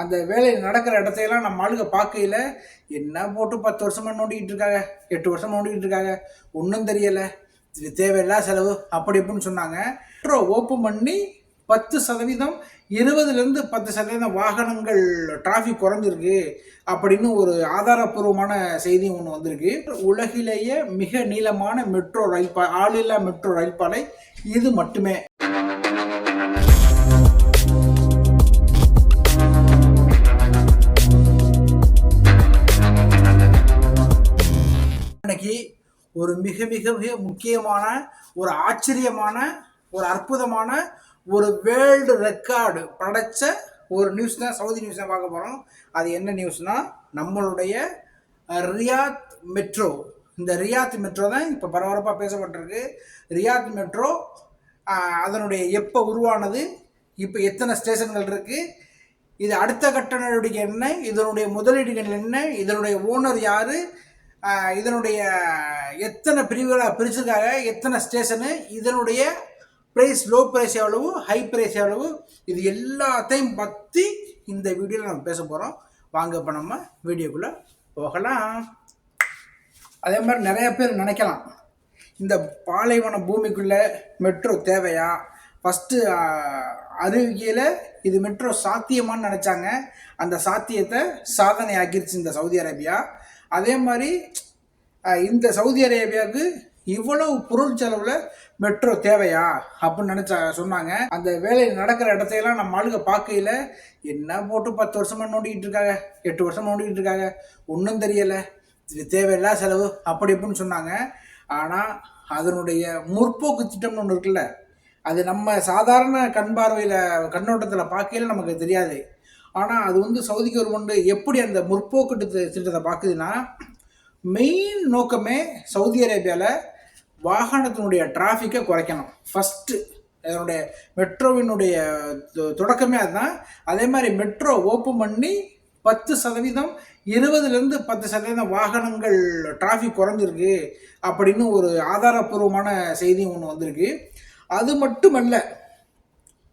அந்த வேலை நடக்கிற இடத்தையெல்லாம் நம்ம ஆளுங்க பார்க்கையில என்ன போட்டு பத்து வருஷமாக நோண்டிக்கிட்டு இருக்காங்க? எட்டு வருஷமாக நோண்டிக்கிட்டு இருக்காங்க? ஒன்றும் தெரியலை. இது தேவையில்லா செலவு. அப்படி இப்படின்னு சொன்னாங்க. மெட்ரோ ஓப்பன் பண்ணி பத்து சதவீதம் இருபதுலேருந்து பத்து சதவீதம் வாகனங்கள் டிராஃபிக் குறைஞ்சிருக்கு அப்படின்னு ஒரு ஆதாரப்பூர்வமான செய்தி ஒன்று வந்திருக்கு. உலகிலேயே மிக நீளமான மெட்ரோ ரயில் பா ஆளில்லா மெட்ரோ ரயில் பாதை இது மட்டுமே. இன்னைக்கு ஒரு மிக மிக மிக முக்கியமான ஒரு ஆச்சரியமான ஒரு அற்புதமான ஒரு வேர்ல்டு ரெக்கார்டு படைச்ச ஒரு நியூஸ் தான் சவுதி நியூஸ் தான் பார்க்க போகிறோம் அது என்ன நியூஸ்னால் நம்மளுடைய ரியாத் மெட்ரோ. இந்த ரியாத் மெட்ரோ தான் இப்போ பரபரப்பாக பேசப்பட்டிருக்கு. ரியாத் மெட்ரோ அதனுடைய எப்போ உருவானது இப்போ எத்தனை ஸ்டேஷன்கள் இருக்குது இது அடுத்த கட்ட நடவடிக்கை என்ன இதனுடைய முதலீடுகள் என்ன இதனுடைய ஓனர் யார் இதனுடைய எத்தனை பிரிவுகளாக பிரிச்சிருக்காங்க எத்தனை ஸ்டேஷனு இதனுடைய ப்ரைஸ் லோ ப்ரைஸ் எவ்வளவு ஹை ப்ரைஸ் எவ்வளவு இது எல்லாத்தையும் பற்றி இந்த வீடியோவில் நம்ம பேச போகிறோம் வாங்க இப்போ நம்ம வீடியோக்குள்ளே போகலாம். அதே மாதிரி நிறைய பேர் நினைக்கலாம் இந்த பாலைவன பூமிக்குள்ளே மெட்ரோ தேவையா? ஃபஸ்ட்டு அறிவிக்கையில் இது மெட்ரோ சாத்தியமான்னு நினச்சாங்க. அந்த சாத்தியத்தை சாதனை ஆக்கிருச்சு இந்த சவுதி அரேபியா. அதே மாதிரி இந்த சவுதி அரேபியாவுக்கு இவ்வளவு பொருள் செலவில் மெட்ரோ தேவையா? அப்படின்னு நினச்சா சொன்னாங்க. அந்த வேலை நடக்கிற இடத்தையெல்லாம் நம்ம ஆளுங்க பார்க்கையில என்ன போட்டு பத்து வருஷமாக நோண்டிக்கிட்டு இருக்காங்க? எட்டு வருஷமாக நோண்டிக்கிட்டு இருக்காங்க. ஒன்றும் தெரியலை. இது தேவையில்லா செலவு அப்படி இப்படின்னு சொன்னாங்க. ஆனால் அதனுடைய முற்போக்கு திட்டம்னு ஒன்று இருக்குல்ல அது நம்ம சாதாரண கண் பார்வையில் கண்ணோட்டத்தில் பார்க்கையில் நமக்கு தெரியாது. ஆனால் அது வந்து சவுதி கவர்மெண்ட் எப்படி அந்த முற்போக்கு திட்டத்தை பார்க்குதுன்னா மெயின் நோக்கமே சவுதி அரேபியாவில் வாகனத்தினுடைய டிராஃபிக்கை குறைக்கணும். ஃபஸ்ட்டு அதனுடைய மெட்ரோவினுடைய தொடக்கமே அதுதான். அதே மாதிரி மெட்ரோ ஓப்பன் பண்ணி பத்து சதவீதம் இருபதுலேருந்து பத்து சதவீதம் வாகனங்கள் டிராஃபிக் குறைஞ்சிருக்கு அப்படின்னு ஒரு ஆதாரப்பூர்வமான செய்தி ஒன்று வந்திருக்கு. அது மட்டுமல்ல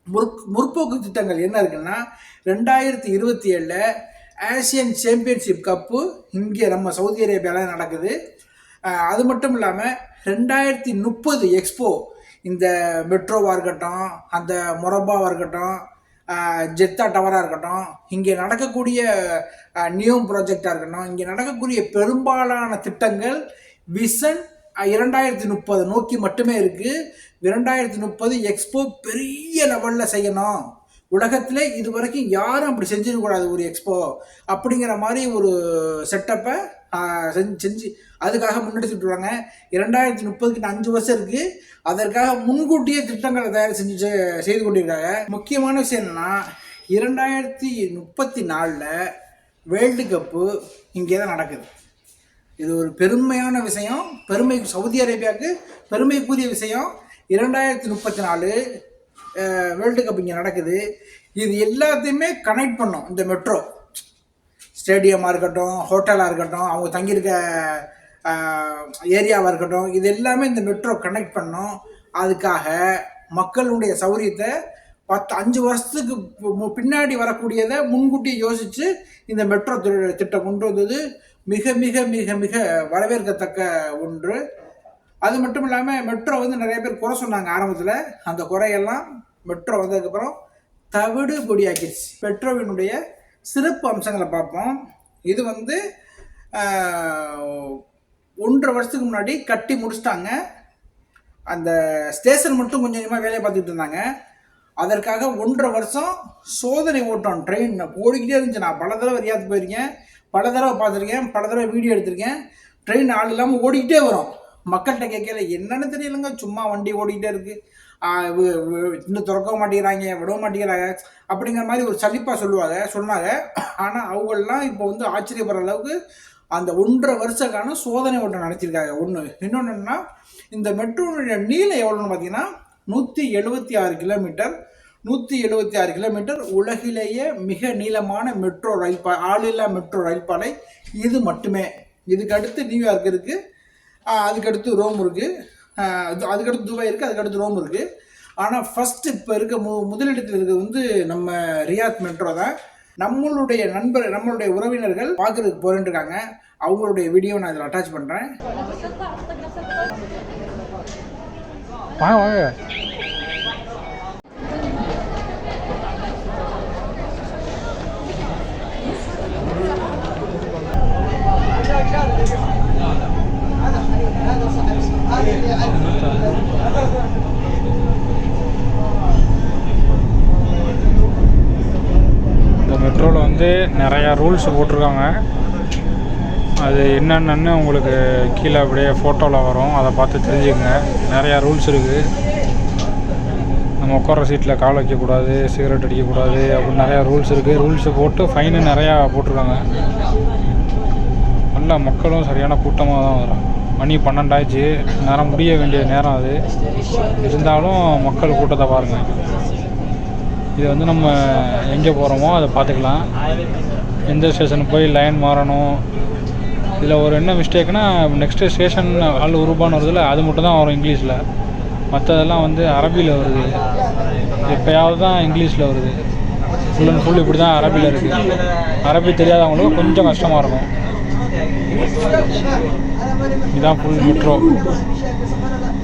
முற் முற்போக்கு திட்டங்கள் என்ன இருக்குன்னா ரெண்டாயிரத்தி இருபத்தி ஏழில் ஆசியன் சாம்பியன்ஷிப் கப்பு இங்கே நம்ம சவுதி அரேபியாவில் நடக்குது. அது மட்டும் இல்லாமல் ரெண்டாயிரத்தி முப்பது எக்ஸ்போ இந்த மெட்ரோவாக இருக்கட்டும் அந்த மொரபாவாக இருக்கட்டும் ஜெத்தா டவராக இருக்கட்டும் இங்கே நடக்கக்கூடிய அஹ், நியோம் ப்ராஜெக்டாக இருக்கட்டும் இங்கே நடக்கக்கூடிய பெரும்பாலான திட்டங்கள் விசன் இரண்டாயிரத்தி முப்பது நோக்கி மட்டுமே இருக்குது இரண்டாயிரத்தி முப்பது எக்ஸ்போ பெரிய லெவலில் செய்யணும். உலகத்தில் இது வரைக்கும் யாரும் அப்படி செஞ்சிடக்கூடாது ஒரு எக்ஸ்போ அப்படிங்கிற மாதிரி ஒரு செட்டப்பை செஞ்சு செஞ்சு அதுக்காக முன்னெடுத்துட்டு வராங்க இரண்டாயிரத்தி முப்பதுக்கு அஞ்சு வருஷம் இருக்குது அதற்காக முன்கூட்டியே திட்டங்களை தயார் செஞ்சு செ- செய்து கொண்டிருக்காங்க. முக்கியமான விஷயம் என்னென்னா இரண்டாயிரத்தி முப்பத்தி நாலில் வேர்ல்டு கப்பு இங்கே தான் நடக்குது. இது ஒரு பெருமையான விஷயம். பெருமை சவுதி அரேபியாவுக்கு பெருமைக்குரிய விஷயம். இரண்டாயிரத்தி முப்பத்தி நாலு வேர்ல்டு கப் இங்கே நடக்குது. இது எல்லாத்தையுமே கனெக்ட் பண்ணும். இந்த மெட்ரோ ஸ்டேடியமாக இருக்கட்டும் ஹோட்டலாக இருக்கட்டும் அவங்க தங்கியிருக்க ஏரியாவாக இருக்கட்டும் இது எல்லாமே இந்த மெட்ரோ கனெக்ட் பண்ணும். அதுக்காக மக்களுடைய சௌரியத்தை பத்து அஞ்சு வருஷத்துக்கு பின்னாடி வரக்கூடியதை முன்கூட்டியே யோசித்து இந்த மெட்ரோ திட்டம் கொண்டு வந்தது. மிக மிக மிக மிக வரவேற்கத்தக்க ஒன்று. அது மட்டும் இல்லாமல் மெட்ரோ வந்து நிறைய பேர் குறை சொன்னாங்க ஆரம்பத்தில். அந்த குறையெல்லாம் மெட்ரோ வந்ததுக்கப்புறம் தவிடு பொடியாக்கிடுச்சு. மெட்ரோவினுடைய சிறப்பு அம்சங்களை பார்ப்போம். இது வந்து ஒன்றரை வருஷத்துக்கு முன்னாடி கட்டி முடிச்சிட்டாங்க. அந்த ஸ்டேஷன் மட்டும் கொஞ்சம் கொஞ்சமாக வேலையை பார்த்துக்கிட்டு இருந்தாங்க. அதற்காக ஒன்றரை வருஷம் சோதனை ஓட்டம் ட்ரெயின் ஓடிக்கிட்டே இருந்துச்சு. நான் பல தடவை ரியாத் போயிருக்கேன். பல தடவை பார்த்துருக்கேன் பல தடவை வீடியோ எடுத்திருக்கேன். ட்ரெயின் ஆள் இல்லாமல் ஓடிக்கிட்டே வரும். மக்கள்கிட்ட கேட்கல என்னென்னு தெரியலங்க சும்மா வண்டி ஓடிக்கிட்டே இருக்குது இன்னும் திறக்க மாட்டேங்கிறாங்க விட மாட்டேங்கிறாங்க அப்படிங்கிற மாதிரி ஒரு சலிப்பாக சொல்லுவாங்க சொன்னாங்க. ஆனால் அவங்கெல்லாம் இப்போ வந்து ஆச்சரியப்படுற அளவுக்கு அந்த ஒன்றரை வருஷக்கான சோதனை ஓட்டம் நடத்தியிருக்காங்க. ஒன்று இன்னொன்று என்னன்னா இந்த மெட்ரோனுடைய நீளம் எவ்வளோன்னு பார்த்தீங்கன்னா நூற்றி எழுபத்தி ஆறு கிலோமீட்டர் நூற்றி எழுபத்தி ஆறு கிலோமீட்டர் உலகிலேயே மிக நீளமான மெட்ரோ ரயில் பா ஆளில்லா மெட்ரோ ரயில் பாதை இது மட்டுமே. இதுக்கு அடுத்து நியூயார்க் இருக்குது அதுக்கடுத்து ரோம் இருக்குது அதுக்கடுத்து துபாய் இருக்குது அதுக்கடுத்து ரோம் இருக்குது ஆனால் ஃபஸ்ட்டு இப்போ இருக்க மு முதலிடத்தில் இருக்கிறது வந்து நம்ம ரியாத் மெட்ரோ தான். நம்மளுடைய நண்பர் நம்மளுடைய உறவினர்கள் பார்க்குறதுக்கு போகிறேன் இருக்காங்க அவங்களுடைய வீடியோ நான் இதில் அட்டாச் பண்ணுறேன் வாங்க வாங்க இந்த மெட்ரோவில் வந்து நிறையா ரூல்ஸ் போட்டிருக்காங்க. அது என்னென்னு உங்களுக்கு கீழே அப்படியே ஃபோட்டோவில் வரும். அதை பார்த்து தெரிஞ்சுக்கங்க. நிறையா ரூல்ஸ் இருக்குது நம்ம உட்கார சீட்டில் கால் வைக்கக்கூடாது சிகரெட் அடிக்கக்கூடாது அப்படின்னு நிறையா ரூல்ஸ் இருக்குது ரூல்ஸு போட்டு ஃபைனு நிறையா போட்டிருக்காங்க. நல்லா மக்களும் சரியான கூட்டமாக தான் வரும் மணி பன்னெண்டாச்சு. நேரம் முடிய வேண்டிய நேரம் அது. இருந்தாலும் மக்கள் கூட்டத்தை பாருங்கள் இது வந்து நம்ம எங்கே போகிறோமோ அதை பார்த்துக்கலாம். எந்த ஸ்டேஷனுக்கு போய் லைன் மாறணும். இதில் ஒரு என்ன மிஸ்டேக்னா நெக்ஸ்ட்டு ஸ்டேஷன் ஆள் உருபான்னு வருதுல அது மட்டும் தான் வரும் இங்கிலீஷில் மற்றதெல்லாம் வந்து அரபியில் வருது. எப்போயாவது தான் இங்கிலீஷில் வருது. ஃபுல் அண்ட் ஃபுல் இப்படி தான் அரபியில் இருக்குது அரபி தெரியாதவங்களுக்கு கொஞ்சம் கஷ்டமாக இருக்கும். இதுதான் ஃபுல் மெட்ரோ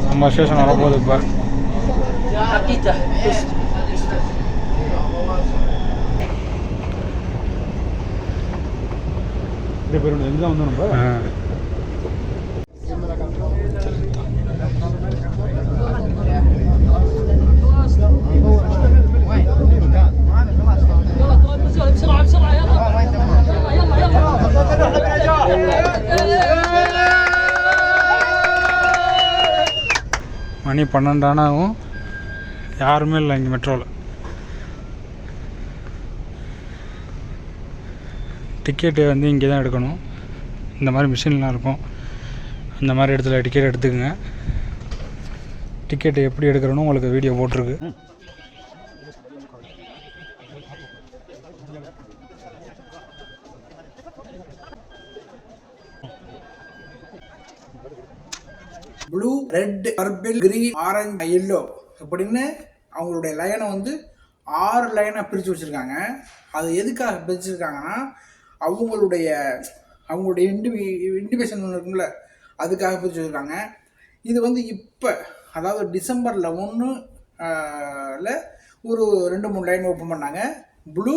நம்ம ஸ்டேஷன் வரப்போகுது இப்போ. இப்படி போயிடணும் எங்கே வந்து நம்ம மணி பன்னெண்டானாவும் யாருமே இல்லை இங்கே மெட்ரோவில் டிக்கெட்டு வந்து இங்கே தான் எடுக்கணும். இந்த மாதிரி மிஷின்லாம் இருக்கும். அந்த மாதிரி இடத்துல டிக்கெட் எடுத்துக்கோங்க. டிக்கெட்டு எப்படி எடுக்கிறோன்னு உங்களுக்கு வீடியோ போட்டிருக்கு. Blue red purple green orange yellow அப்படின்னு அவங்களுடைய லைனை வந்து ஆறு லைனாக பிரித்து வச்சுருக்காங்க. அது எதுக்காக பிரிச்சுருக்காங்கன்னா அவங்களுடைய அவங்களுடைய இண்டிவி இண்டிபேஷன் ஒன்று இருக்குங்கள அதுக்காக பிரிச்சுருக்காங்க இது வந்து இப்போ அதாவது டிசம்பரில் ஒன்றுல ஒரு ரெண்டு மூணு லைன் ஓப்பன் பண்ணாங்க. ப்ளூ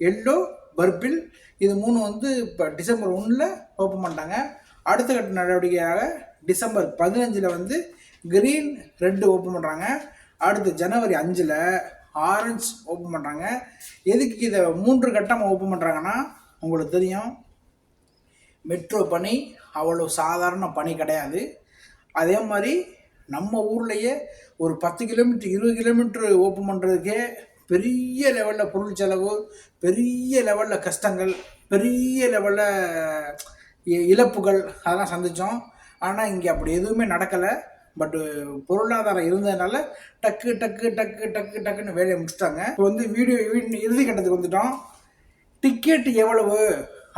எல்லோ பர்பிள் இது மூணு வந்து இப்போ டிசம்பர் ஒன்றில் ஓப்பன் பண்ணிட்டாங்க. அடுத்த கட்ட நடவடிக்கையாக டிசம்பர் பதினஞ்சில் வந்து க்ரீன் ரெட்டு ஓப்பன் பண்ணுறாங்க அடுத்து ஜனவரி அஞ்சில் ஆரஞ்ச் ஓப்பன் பண்ணுறாங்க எதுக்கு இதை மூன்று கட்டமாக ஓப்பன் பண்ணுறாங்கன்னா உங்களுக்கு தெரியும். மெட்ரோ பணி அவ்வளோ சாதாரண பணி கிடையாது. அதே மாதிரி நம்ம ஊர்லேயே ஒரு பத்து கிலோமீட்டர் இருபது கிலோமீட்டர் ஓப்பன் பண்ணுறதுக்கே பெரிய லெவலில் பொருள் செலவு பெரிய லெவலில் கஷ்டங்கள் பெரிய லெவலில் இழப்புகள் அதெல்லாம் சந்தித்தோம் ஆனால் இங்கே அப்படி எதுவுமே நடக்கலை. பட்டு பொருளாதாரம் இருந்ததுனால டக்கு டக்கு டக்கு டக்கு டக்குன்னு வேலையை முடிச்சிட்டாங்க. இப்போ வந்து வீடியோ இறுதி கட்டத்துக்கு வந்துட்டோம். டிக்கெட் எவ்வளவு?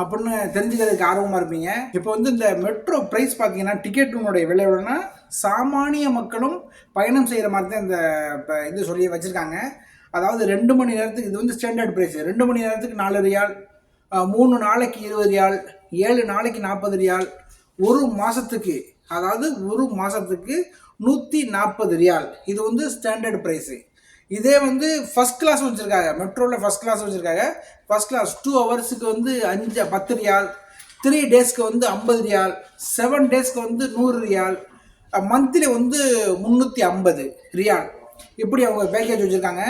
அப்படின்னு தெரிஞ்சுக்கிறதுக்கு ஆர்வமாக இருப்பீங்க. இப்போ வந்து இந்த மெட்ரோ ப்ரைஸ் பார்த்தீங்கன்னா டிக்கெட்டுனுடைய விலை எவ்வளோன்னா சாமானிய மக்களும் பயணம் செய்கிற மாதிரி தான் இந்த இப்போ இது சொல்லி வச்சுருக்காங்க. அதாவது ரெண்டு மணி நேரத்துக்கு இது வந்து ஸ்டாண்டர்ட் ப்ரைஸ் ரெண்டு மணி நேரத்துக்கு நாலு ரியால் மூணு நாளைக்கு இருபது ரியால் ஏழு நாளைக்கு நாற்பது ரியால் ஒரு மாதத்துக்கு அதாவது ஒரு மாதத்துக்கு நூற்றி நாற்பது ரியால். இது வந்து ஸ்டாண்டர்ட் ப்ரைஸு இதே வந்து ஃபஸ்ட் கிளாஸ் வச்சுருக்காங்க. மெட்ரோவில் ஃபஸ்ட் கிளாஸ் வச்சுருக்காங்க. ஃபஸ்ட் கிளாஸ் டூ ஹவர்ஸுக்கு வந்து அஞ்சு பத்து ரியால் த்ரீ டேஸ்க்கு வந்து ஐம்பது ரியால் செவன் டேஸ்க்கு வந்து நூறு ரியால் மந்த்லி வந்து முந்நூற்றி ஐம்பது ரியால் இப்படி அவங்க பேக்கேஜ் வச்சுருக்காங்க.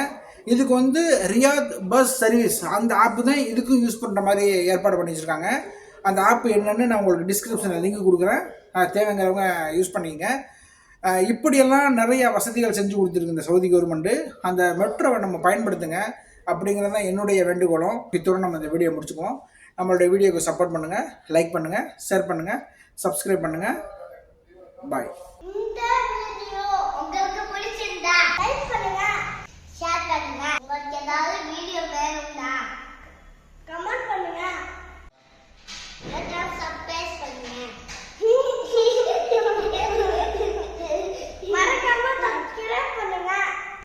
இதுக்கு வந்து ரியாத் பஸ் சர்வீஸ் அந்த ஆப்பு தான் இதுக்கும் யூஸ் பண்ணுற மாதிரி ஏற்பாடு பண்ணி வச்சுருக்காங்க. அந்த ஆப் என்னென்னு நான் உங்களுக்கு டிஸ்கிரிப்ஷனில் லிங்க் கொடுக்குறேன். தேவைங்கிறவங்க யூஸ் பண்ணிக்கங்க. இப்படியெல்லாம் நிறைய வசதிகள் செஞ்சு கொடுத்துருக்கு இந்த சவுதி கவர்மெண்ட்டு அந்த மெட்ரோவை நம்ம பயன்படுத்துங்க அப்படிங்கிறது தான் என்னுடைய வேண்டுகோளம். இத்துடன் நம்ம இந்த வீடியோ முடிச்சுக்குவோம். நம்மளுடைய வீடியோவுக்கு சப்போர்ட் பண்ணுங்கள் லைக் பண்ணுங்கள் ஷேர் பண்ணுங்கள் சப்ஸ்கிரைப் பண்ணுங்கள் பாய் உங்களுக்கு பிடிச்சிருந்தா லைக் பண்ணுங்க ஷேர் பண்ணுங்க.